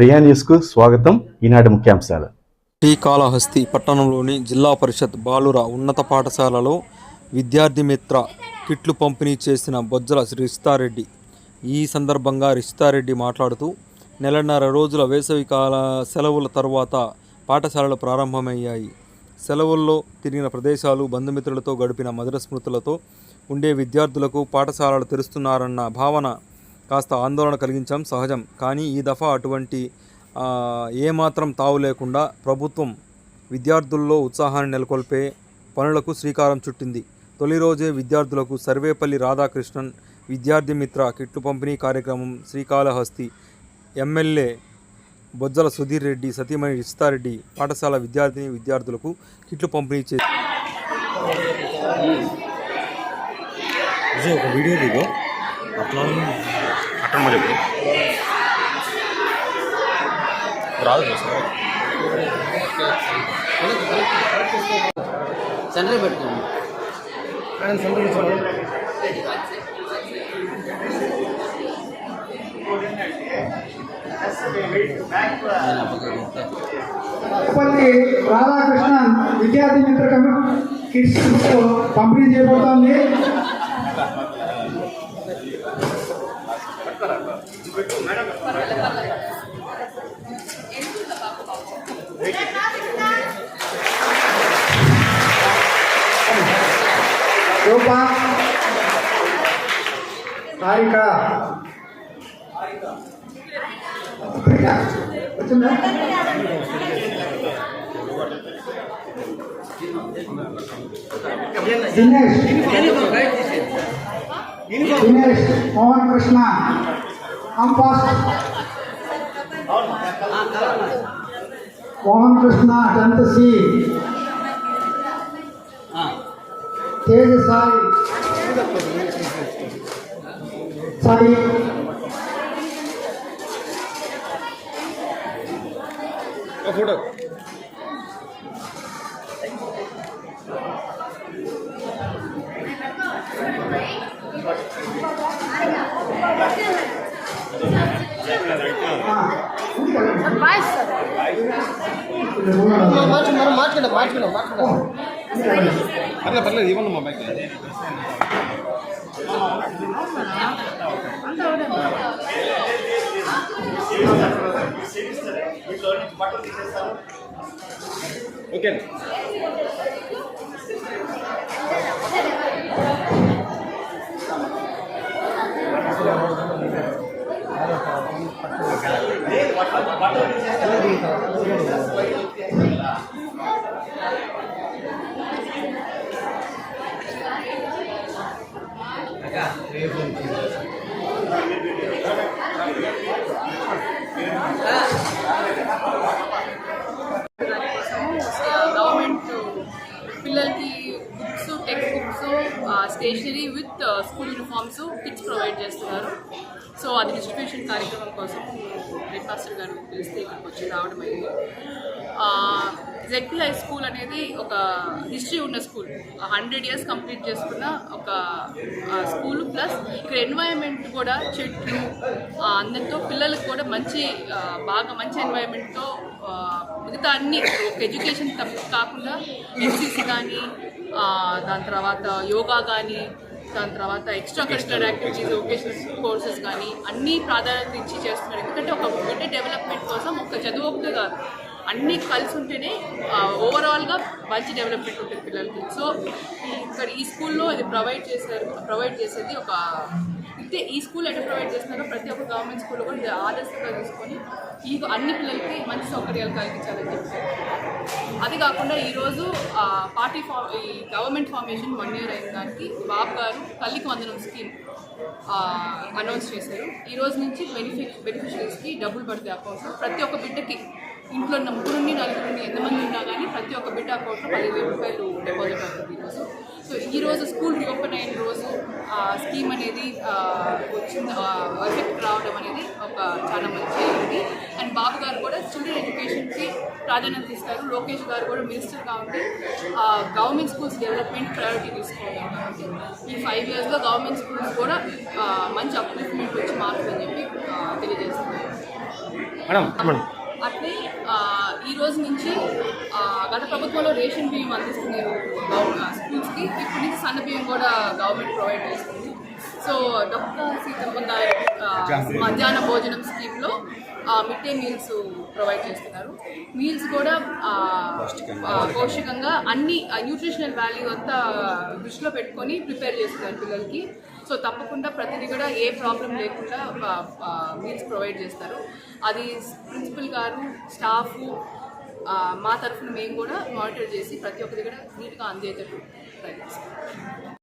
ప్రియా న్యూస్కు స్వాగతం. ఈనాటి ముఖ్యాంశాలు. శ్రీకాళహస్తి పట్టణంలోని జిల్లా పరిషత్ బాలుర ఉన్నత పాఠశాలలో విద్యార్థి మిత్ర కిట్లు పంపిణీ చేసిన బొజ్జల రిస్తారెడ్డి. ఈ సందర్భంగా రిస్తారెడ్డి మాట్లాడుతూ నెలన్నర రోజుల వేసవికాల సెలవుల తర్వాత పాఠశాలలు ప్రారంభమయ్యాయి. సెలవుల్లో తిరిగిన ప్రదేశాలు బంధుమిత్రులతో గడిపిన మధుర స్మృతులతో ఉండే విద్యార్థులకు పాఠశాలలు తెరుస్తున్నారన్న భావన కాస్త ఆందోళన కలిగించడం సహజం. కానీ ఈ దఫా అటువంటి ఏమాత్రం తావు లేకుండా ప్రభుత్వం విద్యార్థుల్లో ఉత్సాహాన్ని నెలకొల్పే పనులకు శ్రీకారం చుట్టింది. తొలి రోజే విద్యార్థులకు సర్వేపల్లి రాధాకృష్ణన్ విద్యార్థి మిత్ర కిట్లు పంపిణీ కార్యక్రమం శ్రీకాళహస్తి ఎమ్మెల్యే బొజ్జల సుధీర్ రెడ్డి సతీమణి ఇస్తారెడ్డి పాఠశాల విద్యార్థిని విద్యార్థులకు కిట్లు పంపిణీ చేసి ఒక వీడియో దిగో అట్లా సెంటర్ పెట్టుకోండి. తిరుపతి రాధాకృష్ణన్ విద్యార్థి మిత్ర కమి- కిట్స్ పంపిణీ చేయబడుతోంది రూప హారిక ప్రియ, వచ్చిందా దినేష్ దినేష్ మోహన్ కృష్ణ అంపాస్ మోహన్ కృష్ణ టెన్త్ సి ఆ, తేజ సాయి సాయి ఫోటో. మార్చుకున్నారు మార్చుకున్నాం మార్చుకున్నాం మార్చుకున్నాం పర్లేదు పర్లేదు ఇవ్వండి మా బ్యాగ్ ఓకే. గవర్నమెంట్ uh, పిల్లలకి books text books stationery with school uniforms kits provide చేస్తున్నారు. సో అది డిస్ట్రిబ్యూషన్ కార్యక్రమం కోసం బ్రేక్ఫాస్టర్ గారు పిలిస్తే ఇక్కడికి వచ్చి రావడం అయింది uh, జెడ్పీ హై స్కూల్ అనేది ఒక హిస్టరీ ఉన్న స్కూల్ హండ్రెడ్ ఇయర్స్ కంప్లీట్ చేసుకున్న ఒక స్కూల్ ప్లస్ ఇక్కడ ఎన్వైరన్మెంట్ కూడా చెట్లు అందరితో పిల్లలకు కూడా మంచి బాగా మంచి ఎన్వైరన్మెంట్తో మిగతా అన్ని ఒక ఎడ్యుకేషన్ తప్ప కాకుండా ఎన్సీసీ కానీ దాని తర్వాత యోగా కానీ దాని తర్వాత extra curricular activities vocational courses కానీ అన్ని ప్రాధాన్యత ఇచ్చి చేస్తున్నారు. ఎందుకంటే ఒక బిడ్డ డెవలప్మెంట్ కోసం ఒక చదువు ఒకటి కాదు అన్నీ కలిసి ఉంటేనే ఓవరాల్గా మంచి డెవలప్మెంట్ ఉంటుంది పిల్లలకి. సో ఇక్కడ ఈ స్కూల్లో ఇది ప్రొవైడ్ చేశారు ప్రొవైడ్ చేసేది ఒక అయితే ఈ స్కూల్ ఎట్లా ప్రొవైడ్ చేస్తున్నారో ప్రతి ఒక్క గవర్నమెంట్ స్కూల్లో కూడా ఇది ఆదర్శంగా తీసుకొని ఈ అన్ని పిల్లలకి మంచి సౌకర్యాలు కలిగించాలని చెప్పి. అది కాకుండా ఈరోజు పార్టీ ఫా ఈ గవర్నమెంట్ ఫార్మేషన్ వన్ ఇయర్ అయిన దానికి బాబు గారు తల్లికి వందనం స్కీమ్ అనౌన్స్ చేశారు. ఈ రోజు నుంచి బెనిఫిట్ బెనిఫిషరీస్కి డబ్బులు పడితే అకౌంట్లో. ప్రతి ఒక్క బిడ్డకి ఇంట్లో ఉన్న ముగ్గురు నుండి నలుగురు నుండి ఎంతమంది ఉన్నా కానీ ప్రతి ఒక్క బిడ్డ అకౌంట్లో పదివేల రూపాయలు డిపాజిట్ అవుతుంది. ఈరోజు సో ఈ రోజు స్కూల్ రీఓపెన్ అయిన రోజు ఆ స్కీమ్ అనేది వచ్చింది. ఎఫెక్ట్ రావడం అనేది ఒక చాలా మంచి ఇది. అండ్ బాబు గారు కూడా చిల్డ్రన్ ఎడ్యుకేషన్కి ప్రాధాన్యత ఇస్తారు. లోకేష్ గారు కూడా మినిస్టర్గా ఉండి గవర్నమెంట్ స్కూల్స్ డెవలప్మెంట్ ప్రయారిటీ తీసుకోవాలి. కాబట్టి ఈ ఫైవ్ ఇయర్స్లో గవర్నమెంట్ స్కూల్స్ కూడా మంచి అప్లిఫ్మెంట్ వచ్చి మారుతుందని చెప్పి తెలియజేస్తున్నారు అట్లే ఈ రోజు నుంచి గత ప్రభుత్వంలో రేషన్ బియ్యం అందిస్తున్నారు స్కూల్స్కి ఇప్పటి నుంచి సన్న బియ్యం కూడా గవర్నమెంట్ ప్రొవైడ్ చేస్తుంది. సో డొక్క సీతమ్మ మధ్యాహ్న. భోజనం స్కీమ్లో మిడ్ డే మీల్స్ ప్రొవైడ్ చేస్తున్నారు. మీల్స్ కూడా పౌష్టికంగా అన్ని న్యూట్రిషనల్ వాల్యూ అంతా దృష్టిలో పెట్టుకొని ప్రిపేర్ చేస్తున్నారు పిల్లలకి. సో తప్పకుండా ప్రతిదీ కూడా ఏ ప్రాబ్లం లేకుండా మీల్స్ ప్రొవైడ్ చేస్తారు. అది ప్రిన్సిపల్ గారు స్టాఫ్ మా తరఫున మేము కూడా మానిటర్ చేసి ప్రతి ఒక్కరి కూడా నీట్గా అందేటట్టు ప్రయత్నిస్తాం.